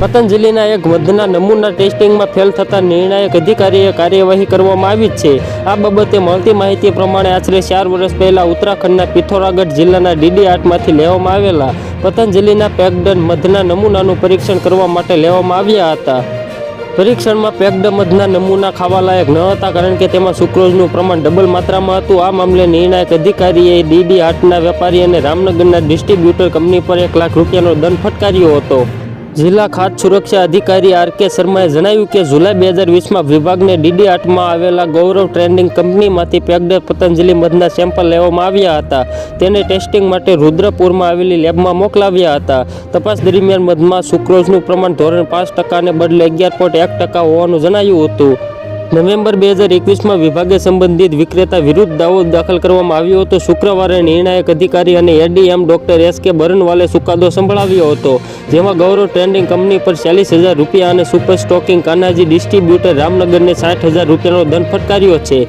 પતંજલિના એક વધના નમૂના ટેસ્ટિંગમાં ફેલ થતા નિર્ણાયક અધિકારીએ કાર્યવાહી કરવામાં આવી છે. આ બાબતે મળતી માહિતી પ્રમાણે આશરે ચાર વર્ષ પહેલાં ઉત્તરાખંડના પિથોરાગઢ જિલ્લાના ડીડી આર્ટમાંથી લેવામાં આવેલા પતંજલિના પેકડન મધના નમૂનાનું પરીક્ષણ કરવા માટે લેવામાં આવ્યા હતા. પરીક્ષણમાં પેક્ડ મધના નમૂના ખાવાલાયક ન હતા કારણ કે તેમાં સુક્રોઝનું પ્રમાણ ડબલ માત્રામાં હતું. આ મામલે નિર્ણાયક અધિકારીએ ડીડી આર્ટના વેપારી અને રામનગરના ડિસ્ટ્રીબ્યુટર કંપની પર એક લાખ રૂપિયાનો દંડ ફટકાર્યો હતો. જિલ્લા ખાદ્ય સુરક્ષા અધિકારી આર કે શર્માએ જણાવ્યું કે જુલાઈ બે હજાર વીસમાં વિભાગને ડીડી આઠમાં આવેલા ગૌરવ ટ્રેન્ડિંગ કંપનીમાંથી પેક્ડ પતંજલિ મધના સેમ્પલ લેવામાં આવ્યા હતા. તેને ટેસ્ટિંગ માટે રુદ્રપુરમાં આવેલી લેબમાં મોકલાવ્યા હતા. તપાસ દરમિયાન મધમાં સુક્રોઝનું પ્રમાણ ધોરણ પાંચ ટકાને બદલે અગિયાર પોઈન્ટ એક ટકા હોવાનું જણાયું હતું. નવેમ્બર બે હજાર એકવીસમાં વિભાગે સંબંધિત વિક્રેતા વિરુદ્ધ દાવો દાખલ કરવામાં આવ્યો હતો. શુક્રવારે નિર્ણાયક અધિકારી અને એડીએમ ડોક્ટર એસ કે બરનવાલે ચુકાદો સંભળાવ્યો હતો, જેમાં ગૌરવ ટ્રેન્ડિંગ કંપની પર ચાલીસ હજાર રૂપિયા અને સુપર સ્ટોકિંગ કાનાજી ડિસ્ટ્રીબ્યુટર રામનગરને સાઠ હજાર રૂપિયાનો દંડ ફટકાર્યો છે.